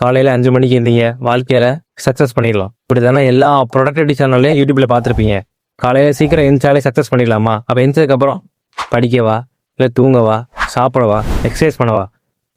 காலையில் அஞ்சு மணிக்கு இருந்தீங்க வாழ்க்கையில் சக்ஸஸ் பண்ணிடலாம். இப்படி தானே எல்லா ப்ரொடக்டிவிட்டி சேனல்லையும் யூடியூப்ல பார்த்துருப்பீங்க. காலையில் சீக்கிரம் எந்திரிச்சாலே சக்ஸஸ் பண்ணிடலாமா? அப்போ எந்திரிச்சதுக்கப்புறம் படிக்கவா இல்லை தூங்கவா சாப்பிடவா எக்ஸசைஸ் பண்ணவா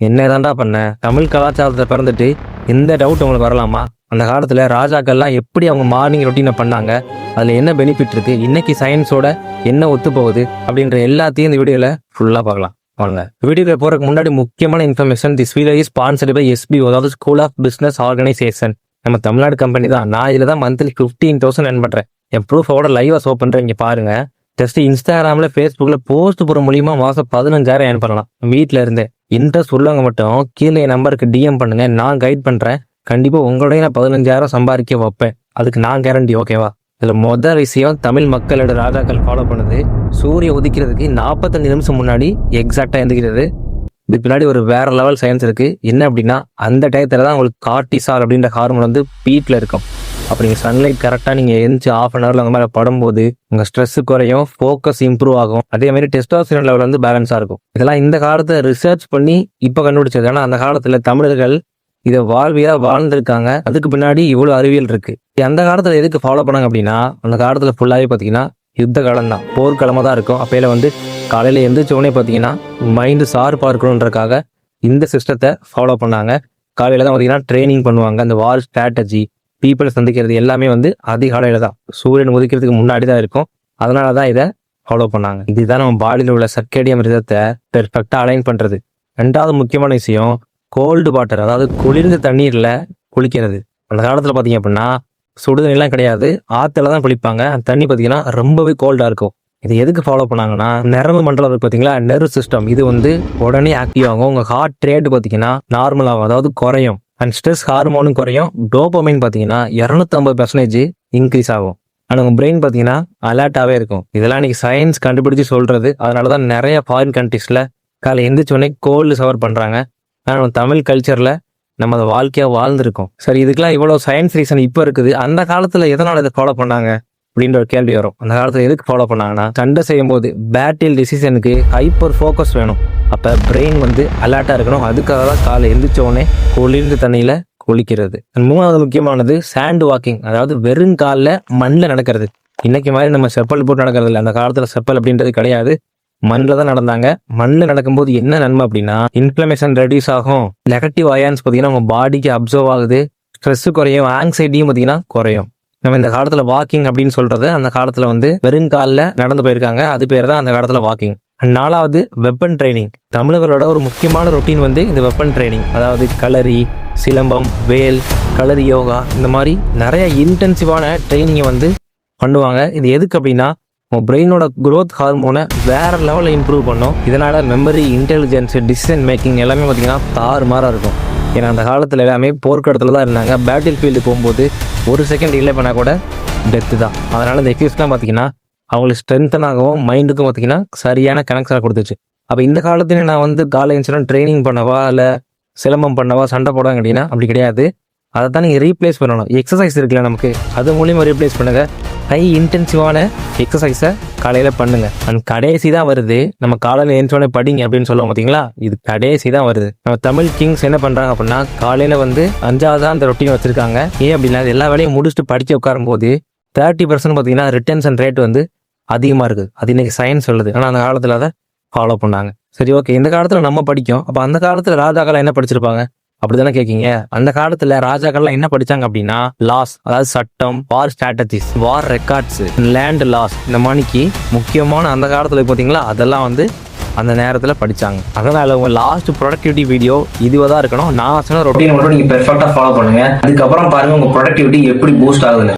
என்ன தான்டா பண்ண? தமிழ் கலாச்சாரத்தை பிறந்துட்டு எந்த டவுட் உங்களுக்கு வரலாமா? அந்த காலத்தில் ராஜாக்கள்லாம் எப்படி அவங்க மார்னிங் ரொட்டீனை பண்ணாங்க? அதில் என்ன பெனிஃபிட் இருக்குது இன்னைக்கு சயின்ஸோட என்ன ஒத்து போகுது அப்படின்ற எல்லாத்தையும் இந்த வீடியோவில் ஃபுல்லாக பார்க்கலாம். வாங்க வீடியோக்கு போகிறதுக்கு முன்னாடி முக்கியமான information this video is sponsored by SP அதாவது ஸ்கூல் ஆஃப் பிஸ்னஸ் ஆர்கனைசேஷன் நம்ம தமிழ்நாடு கம்பெனி தான். நான் இதில் தான் மந்த்லி ஃபிஃப்டீன் தௌசண்ட் ஏன் பண்ணுறேன் என் ப்ரூஃபோட லைவாக ஷோ பண்ணுறேன் இங்கே பாருங்க. ஜஸ்ட் இன்ஸ்டாகிராமில் ஃபேஸ்புக்கில் போஸ்ட் போகிற மூலியமா மாதம் பதினஞ்சாயிரம் ஏன் பண்ணலாம். வீட்டில் இருந்தே. இன்ட்ரெஸ்ட் உள்ளவங்க மட்டும் கீழே என் நம்பருக்கு டிஎம் பண்ணுங்க. நான் கைட் பண்ணுறேன் கண்டிப்பாக உங்களுடைய நான் பதினஞ்சாயிரம் சம்பாதிக்க வைப்பேன். அதுக்கு நான் கேரண்டி ஓகேவா இதில் மொதல் விஷயம் தமிழ் மக்களோட ராஜாக்கள் ஃபாலோ பண்ணுது. சூரிய உதிக்கிறதுக்கு நாற்பத்தஞ்சு நிமிஷம் முன்னாடி எக்ஸாக்டாக எழுந்துக்கிறது இதுக்கு பின்னாடி ஒரு வேற லெவல் சயின்ஸ் இருக்கு. என்ன அப்படின்னா அந்த டயத்தில் தான் உங்களுக்கு கார்டிசால் அப்படின்ற ஹார்மோன் வந்து பீட்டில் இருக்கும். அப்போ நீங்கள் சன்லைட் கரெக்டாக நீங்கள் எழுந்து ஆஃப் அன் ஹவரில் அந்த மாதிரி படும்போது உங்கள் ஸ்ட்ரெஸ் குறையும் ஃபோக்கஸ் இம்ப்ரூவ் ஆகும். அதே மாதிரி டெஸ்டாசிரியன் லெவல் வந்து பேலன்ஸாக இருக்கும். இதெல்லாம் இந்த காலத்தை ரிசர்ச் பண்ணி இப்போ கண்டுபிடிச்சது. ஏன்னா அந்த காலத்தில் தமிழர்கள் இதை வாழ்வியாக வாழ்ந்திருக்காங்க. அதுக்கு பின்னாடி இவ்வளோ அறிவியல் இருக்கு. அந்த காலத்தில் எதுக்கு ஃபாலோ பண்ணாங்க அப்படின்னா அந்த காலத்தில் ஃபுல்லாகவே பார்த்தீங்கன்னா யுத்த காலம் தான். போர்க்களமாக தான் இருக்கும். அப்பையில வந்து காலையில் எந்திரிச்ச பார்த்தீங்கன்னா மைண்டு ஷார்ப்பாக இருக்கணுன்றக்காக இந்த சிஸ்டத்தை ஃபாலோ பண்ணாங்க. காலையில் தான் பார்த்தீங்கன்னா ட்ரைனிங் பண்ணுவாங்க. அந்த வார் ஸ்ட்ராட்டஜி பீப்புளை சந்திக்கிறது எல்லாமே வந்து அதிகாலையில் தான். சூரியன் உதிக்கிறதுக்கு முன்னாடி தான் இருக்கும். அதனால தான் இதை ஃபாலோ பண்ணாங்க. இதுதான் நம்ம பாடியில் உள்ள சர்க்கேடியம் ரிதத்தை பெர்ஃபெக்டாக அலைன் பண்ணுறது ரெண்டாவது முக்கியமான விஷயம் கோல்டு வாட்டர் அதாவது குளிர்ந்த தண்ணீரில் குளிக்கிறது. அந்த காலத்தில் பார்த்தீங்க அப்படின்னா சுடுதண்ணிலாம் கிடையாது. ஆற்றுல தான் குளிப்பாங்க. அந்த தண்ணி பார்த்தீங்கன்னா ரொம்பவே கோல்டாக இருக்கும். இது எதுக்கு ஃபாலோ பண்ணாங்கன்னா நரம்பு மண்டலம் இருக்கு பார்த்தீங்களா நெர்வ் சிஸ்டம் இது வந்து உடனே ஆக்டிவ் ஆகும். உங்கள் ஹார்ட் ரேட் பார்த்தீங்கன்னா நார்மலாகும் அதாவது குறையும். அண்ட் ஸ்ட்ரெஸ் ஹார்மோனும் குறையும். டோபமைன் பார்த்தீங்கன்னா இரநூத்தம்பது பர்சன்டேஜ் இன்க்ரீஸ் ஆகும். ஆனால் உங்கள் பிரெயின் பார்த்தீங்கன்னா அலர்ட்டாகவே இருக்கும். இதெல்லாம் இன்னைக்கு சயின்ஸ் கண்டுபிடிச்சு சொல்கிறது அதனால தான் நிறைய ஃபாரின் கண்ட்ரீஸில் காலை எந்திரிச்சோடனே கோல்டு சவர் பண்ணுறாங்க ஆனால் நம்ம தமிழ் கல்ச்சரில் நம்ம அதை வாழ்க்கையாக வாழ்ந்திருக்கோம். சரி இதுக்கெல்லாம் இவ்வளோ சயின்ஸ் ரீசன் இப்போ இருக்குது. அந்த காலத்தில் எதனால் இதை ஃபாலோ பண்ணாங்க? அப்படின்ற ஒரு கேள்வி வரும். அந்த காலத்தில் எதுக்கு ஃபாலோ பண்ணாங்கன்னா சண்டை செய்யும் போது பேட்டில் டிசிஷனுக்கு ஹைப்பர் ஃபோக்கஸ் வேணும். அப்போ பிரெயின் வந்து அலர்ட்டாக இருக்கணும். அதுக்காக தான் காலை எழுந்திரிச்சோடனே உடனே குளிர்ந்த தண்ணியில் குளிக்கிறது. மூணாவது முக்கியமானது சாண்ட் வாக்கிங் அதாவது வெறும் காலில் மண்ணில் நடக்கிறது. இன்னைக்கு மாதிரி நம்ம செப்பல் போட்டு நடக்கிறது இல்லை அந்த காலத்தில் செப்பல் அப்படின்றது கிடையாது. மண்ணில் தான் நடந்தாங்க. மண்ணில் நடக்கும்போது என்ன நன்மை அப்படின்னா இன்ஃப்ளமேஷன் ரெடியூஸ் ஆகும். நெகட்டிவ் அயான்ஸ் பார்த்தீங்கன்னா உங்கள் பாடிக்கு அப்சர்வ் ஆகுது. ஸ்ட்ரெஸ் குறையும். ஆங்ஸைட்டியும் பார்த்தீங்கன்னா குறையும். நம்ம இந்த காலத்தில் வாக்கிங் அப்படின்னு சொல்றது அந்த காலத்தில் வந்து வெறுங்காலில் நடந்து போயிருக்காங்க. அது பேர் தான் அந்த காலத்தில் வாக்கிங் நாலாவது வெப்பன் ட்ரைனிங் தமிழர்களோட ஒரு முக்கியமான ரொட்டீன் வந்து இந்த வெப்பன் ட்ரைனிங் அதாவது களரி சிலம்பம் வேல் களரி யோகா இந்த மாதிரி நிறைய இன்டென்சிவான ட்ரைனிங்கை வந்து பண்ணுவாங்க. இது எதுக்கு அப்படின்னா உங்கள் பிரெயினோட க்ரோத் ஹார்மோனை வேறு லெவலில் இம்ப்ரூவ் பண்ணும். இதனால் மெமரி இன்டெலிஜென்ஸ் டிசிஷன் மேக்கிங் எல்லாமே பார்த்தீங்கன்னா தாறுமாறாக இருக்கும். ஏன்னா அந்த காலத்தில் எல்லாமே போர்க்களத்தில் தான் இருந்தாங்க. பேட்டில் ஃபீல்டு போகும்போது ஒரு செகண்ட் டிலே பண்ணால் கூட டெத்து தான். அதனால் இந்த எக்ஸசைஸ்லாம் பார்த்தீங்கன்னா அவங்களுக்கு ஸ்ட்ரென்த்தனாகவும் மைண்டுக்கும் பார்த்தீங்கன்னா சரியான கனெக்ஷனாக கொடுத்துச்சு. அப்போ இந்த காலத்துலேயே நான் வந்து காலை இன்சிடென்ட் ட்ரைனிங் பண்ணவா இல்லை சிலம்பம் பண்ணவா சண்டை போடாங்க அப்படின்னா அப்படி கிடையாது. அதை தான் நீங்கள் ரீப்ளேஸ் பண்ணணும். எக்ஸசைஸ் இருக்குல்ல நமக்கு. அது மூலியமாக ரீப்ளேஸ் பண்ணுங்கள் ஹை இன்டென்சிவான எக்ஸசைஸை காலையில் பண்ணுங்க. அண்ட் கடைசி தான் வருது. நம்ம காலையில் எழுந்தோடனே படிங்க அப்படின்னு சொல்லுவோம் பார்த்தீங்களா இது கடைசி தான் வருது. நம்ம தமிழ் கிங்ஸ் என்ன பண்ணுறாங்க அப்படின்னா காலையில் வந்து அஞ்சாவது தான் அந்த ரொட்டீன் வச்சுருக்காங்க. ஏன் அப்படின்னா எல்லா வேலையும் முடிச்சுட்டு படித்து உட்காரும்போது தேர்ட்டி பர்சன்ட் பார்த்தீங்கன்னா ரிட்டன்ஷன் ரேட் வந்து அதிகமாக இருக்குது அது இன்னைக்கு சயின்ஸ் சொல்லுது. ஆனால் அந்த காலத்தில் அதை ஃபாலோ பண்ணாங்க. சரி ஓகே இந்த காலத்தில் நம்ம படிக்கும். அப்போ அந்த காலத்தில் ராஜாக்கள் என்ன படிச்சிருப்பாங்க? அப்படிதானே கேட்கீங்க அந்த காலத்துல ராஜாக்கள்லாம் என்ன படிச்சாங்க அப்படின்னா லாஸ் அதாவது சட்டம் war strategies war records land laws இந்த மாதிரிக்கு முக்கியமான அந்த காலத்துல பாத்தீங்களா அதெல்லாம் வந்து அந்த நேரத்தில் படிச்சாங்க. அதனால் உங்கள் லாஸ்ட் ப்ரொடக்டிவிட்டி வீடியோ இதுவாக தான் இருக்கணும். நான் சொன்ன ரொட்டீன் மட்டும் நீங்கள் பெர்ஃபெக்டாக ஃபாலோ பண்ணுங்க. அதுக்கப்புறம் பாருங்க உங்கள் ப்ரொடக்டிவிட்டி எப்படி பூஸ்ட் ஆகுதுன்னு.